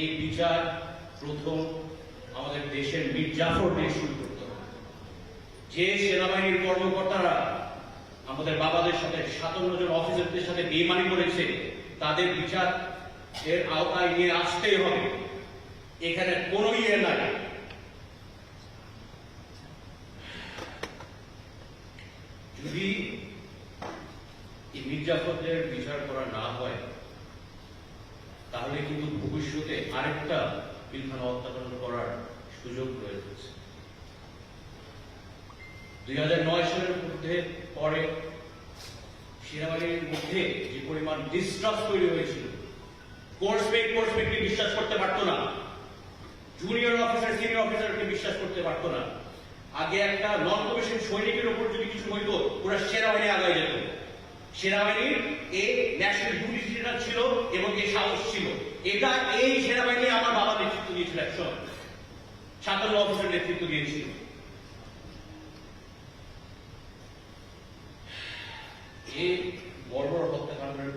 এই বিচার প্রথম আমাদের দেশের মীর জাফর দিয়ে শুরু করতে হবে। যে সেনাবাহিনীর কর্মকর্তারা আমাদের বাবাদের সাথে, সাতান্ন জন অফিসারদের সাথে বেমানি করেছে, তাদের বিচার এর আওতায় নিয়ে আসতেই হবে। এখানে কোনো ইয়ে নাই। যদি মির্জাফরদের বিচার করা না হয়, তাহলে কিন্তু ভবিষ্যতে আরেকটা পিলখানা হত্যাকাণ্ড করার সুযোগ রয়েছে দুই হাজার নয় সালের মধ্যে পরে সেনাবাহিনীর মধ্যে যে পরিমাণ ডিস্ট্রাস্ট তৈরি হয়েছিল কোর্স মেট বিশ্বাস করতে পারতো না। জুনিয়র অফিসার সিনিয়র অফিসারকে বিশ্বাস করতে পারতো না। আগে একটা নন কমিশন সৈনিকের উপর যদি কিছু হইতো ওরা সেনাবাহিনী আগায় যেত। সেনাবাহিনীর এই ন্যাশনাল ডিউটিটা ছিল এবং এই সাহস ছিল। এটা এই সেনাবাহিনী আমার বাবা নেতৃত্ব দিয়েছিল একসময় সাতান্ন অফিসার নেতৃত্ব দিয়েছিল। এই বড় বড় হত্যাকাণ্ডের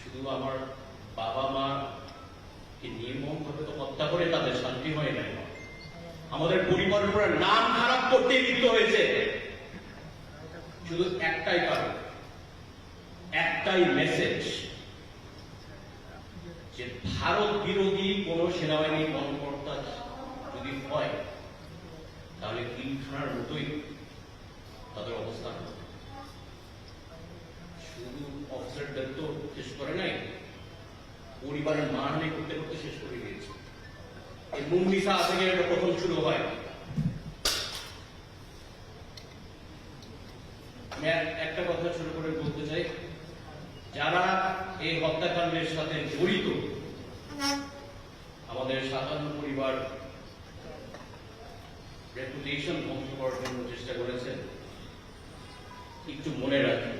শুধু আমার বাবা মা কে ভাবে তো হত্যা করে তাদের শান্তি হয় নাই। আমাদের পরিবারের নাম খারাপ করতে লিপ্ত হয়েছে। শুধু একটাই কারণ। একটাই মেসেজ যে ভারত বিরোধী কোন সেনাবাহিনী কর্মকর্তা যদি হয়, তাহলে তিনখানার মতোই তাদের অবস্থান শুধু অফিসারদের তো শেষ করে নাই, পরিবারের মানহানি করতে করতে শেষ করে দিয়েছে। এই মুন্ডিসা থেকে এটা প্রথম শুরু হয়। একটা কথা শুরু করে বলতে চাই। যারা এই হত্যাকাণ্ডের সাথে জড়িত, আমাদের সাধারণ পরিবার রেপুটেশন ধ্বংস করার জন্য চেষ্টা করেছেন। একটু মনে রাখি,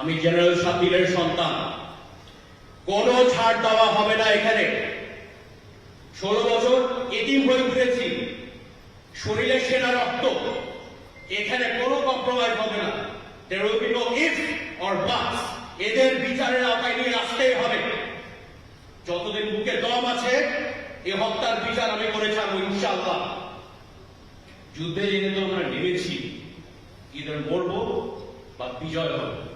আমি জেনারেল শাকিলের সন্তান। কোনো ছাড় দেওয়া হবে না এখানে। ষোলো বছর এটিম হয়ে ঘুরেছি শরীরে সেনা রক্ত। এখানে কোনো কম্প্রোমাইজ হবে না। There will if or buts এদের বিচারের আওতায় নিয়ে আসতেই হবে। যতদিন বুকে দম আছে, এ হত্যার বিচার আমি করে ছাড়বো ইনশাআল্লাহ। যুদ্ধে যেহেতু আমরা নেমেছি ইদার মরবো বা বিজয় হবে।